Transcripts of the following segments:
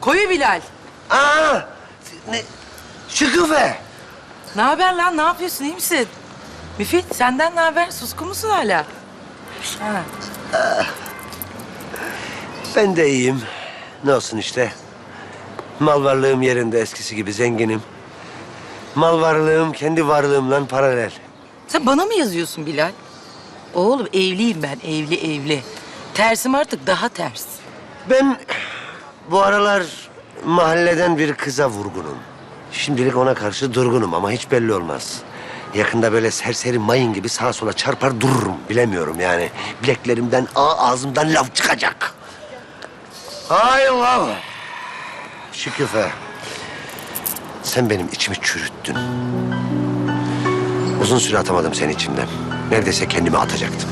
Koyu Bilal. Aa, ne? Şüküfe. Ne haber lan? Ne yapıyorsun? İyi misin? Müfit senden ne haber? Suskun musun hala? Ha. Ben de iyiyim. Ne olsun işte. Mal varlığım yerinde eskisi gibi zenginim. Mal varlığım kendi varlığımla paralel. Sen bana mı yazıyorsun Bilal? Oğlum evliyim ben. Evli evli. Tersim artık daha ters. Ben bu aralar mahalleden bir kıza vurgunum. Şimdilik ona karşı durgunum ama hiç belli olmaz. Yakında böyle serseri mayın gibi sağa sola çarpar dururum. Bilemiyorum yani. Bileklerimden, ağ- ağzımdan laf çıkacak. Hay Allah. Şüküfe. Sen benim içimi çürüttün. Uzun süre atamadım seni içimden. Neredeyse kendimi atacaktım.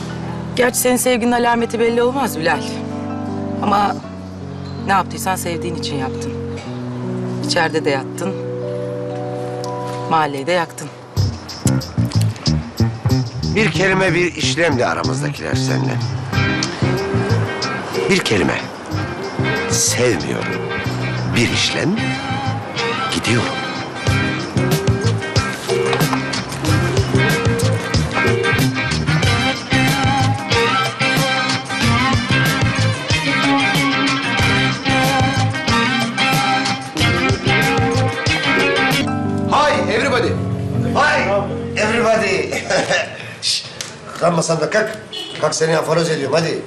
Gerçi senin sevginin alameti belli olmaz Bilal. Ama ne yaptıysan sevdiğin için yaptın. İçeride de yattın. Mahalleyi de yaktın. Bir kelime bir işlemdi aramızdakiler seninle. Bir kelime. Sevmiyorum. Bir işlem. Gidiyorum. Everybody. Şş, Kalkma sen de kalk. Kalk seni aforoz ediyorum hadi.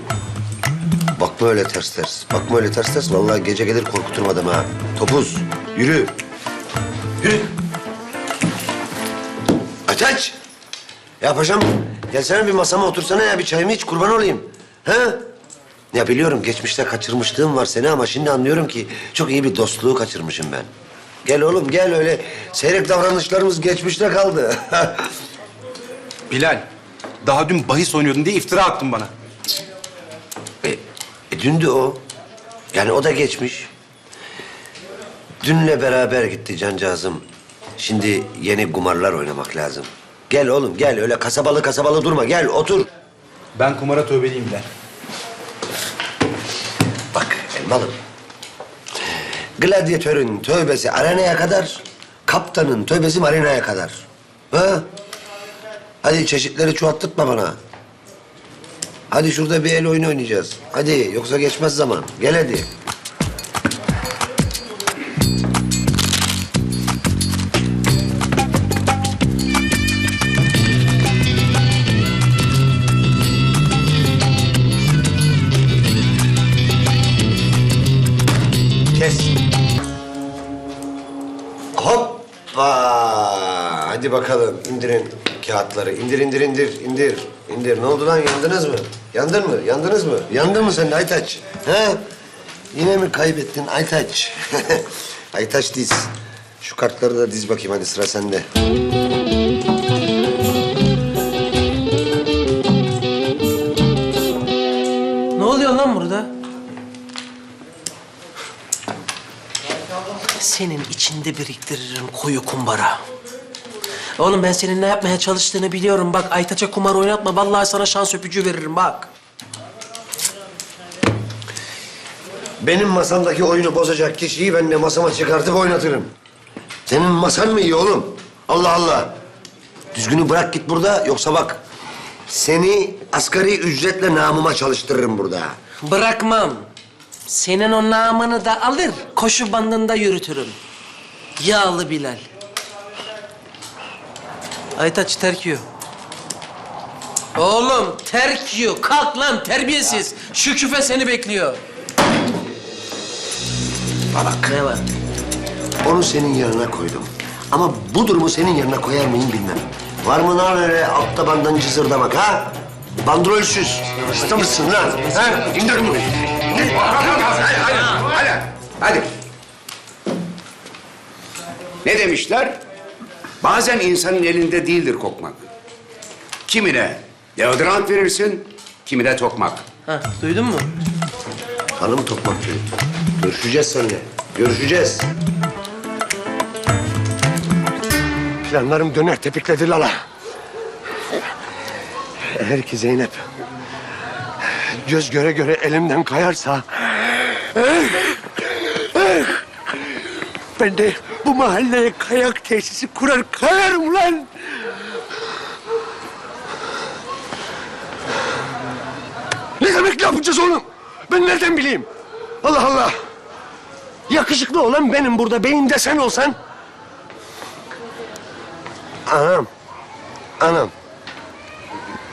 Bakma öyle ters ters. Bakma öyle ters ters. Vallahi gece gelir korkuturum adamı ha. Topuz. Yürü. Yürü. Aç aç. Ya paşam gelsene bir masama otursana ya bir çayımı iç kurban olayım. Ha? Ya biliyorum geçmişte kaçırmışlığım var seni ama şimdi anlıyorum ki çok iyi bir dostluğu kaçırmışım ben. Gel oğlum gel öyle seyrek davranışlarımız geçmişte kaldı. Bilal, daha dün bahis oynuyordun diye iftira attın bana. e, e, dündü o. Yani o da geçmiş. Dünle beraber gitti cancağızım. Şimdi yeni kumarlar oynamak lazım. Gel oğlum gel öyle kasabalı kasabalı durma gel otur. Ben kumara tövbeliyim Bilal. Bak elmalım. Gladyatörün tövbesi arenaya kadar, kaptanın tövbesi marinaya kadar. Ha? Hadi çeşitleri çoğalttırma bana. Hadi şurada bir el oyunu oynayacağız. Hadi yoksa geçmez zaman. Gel hadi. Kes. Hoppa! Hadi bakalım indirin kağıtları. İndir, indir, indir, indir. İndir. Ne oldu lan? Yandınız mı? Yandın mı? Yandınız mı? Yandın mı sen Aytaç? Ha? Yine mi kaybettin Aytaç? Aytaç diz. Şu kartları da diz bakayım hadi sıra sende. Ne oluyor lan burada? Senin içinde biriktiririm koyu kumbara. Oğlum ben senin ne yapmaya çalıştığını biliyorum. Bak Aytaç'a kumar oynatma. Vallahi sana şans öpücüğü veririm bak. Benim masamdaki oyunu bozacak kişiyi ben de masama çıkartıp oynatırım. Senin masan mı iyi oğlum? Allah Allah. Düzgünü bırak git burada yoksa bak... ...seni asgari ücretle namıma çalıştırırım burada. Bırakmam. Senin o namını da alır, koşu bandında yürütürüm. Yağlı Bilal. Aytaç terk yiyor. Oğlum terk yiyor. Kalk lan terbiyesiz. Şu küfe seni bekliyor. Bak Ne var? onu senin yanına koydum. Ama bu durumu senin yanına koyar mıyım bilmem. Var mı lan öyle alt tabandan cızırdamak ha? Bandrolsüz. Hasta mısın lan? Ha? İndir bunu. İndir. Hadi, hadi, hadi, hadi. Ne demişler? Bazen insanın elinde değildir kokmak. Kimine deodorant verirsin, kimine tokmak. Ha, duydun mu? Hanım Tokmakçı. Görüşeceğiz seninle. Görüşeceğiz. Planlarım döner tepikledi Lala. Eğer ki Zeynep göz göre göre elimden kayarsa... Ben de bu mahalleye kayak tesisi kurar kayarım lan. Ne demek ne yapacağız oğlum? Ben nereden bileyim? Allah Allah. Yakışıklı olan benim burada. Beyinde sen olsan. Anam. Anam.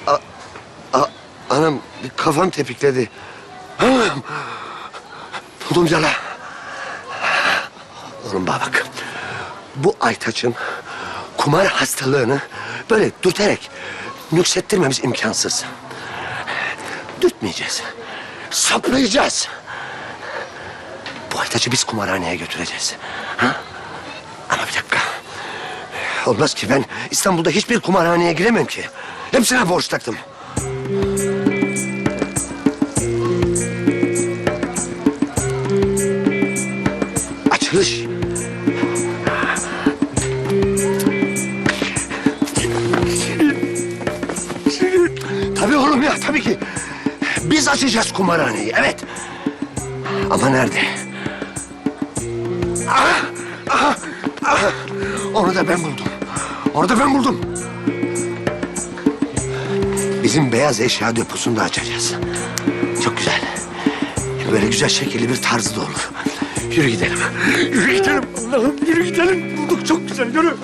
A, a- anam bir kafam tepikledi. Anam. Buldum yala. Oğlum bana bak. Bu Aytaç'ın kumar hastalığını böyle dürterek nüksettirmemiz imkansız. Dürtmeyeceğiz. Saplayacağız. Bu Aytaç'ı biz kumarhaneye götüreceğiz. Ha? Ama bir dakika. Olmaz ki ben İstanbul'da hiçbir kumarhaneye giremem ki. Hepsine borç taktım. Tabii oğlum ya tabii ki. Biz açacağız kumarhaneyi evet. Ama nerede? Aha, aha, aha. Onu da ben buldum. Onu da ben buldum. Bizim beyaz eşya deposunda açacağız. Çok güzel. Böyle güzel şekilli bir tarzı da olur. Yürü gidelim. Yürü gidelim Allah'ım yürü gidelim. Bulduk çok güzel yürü.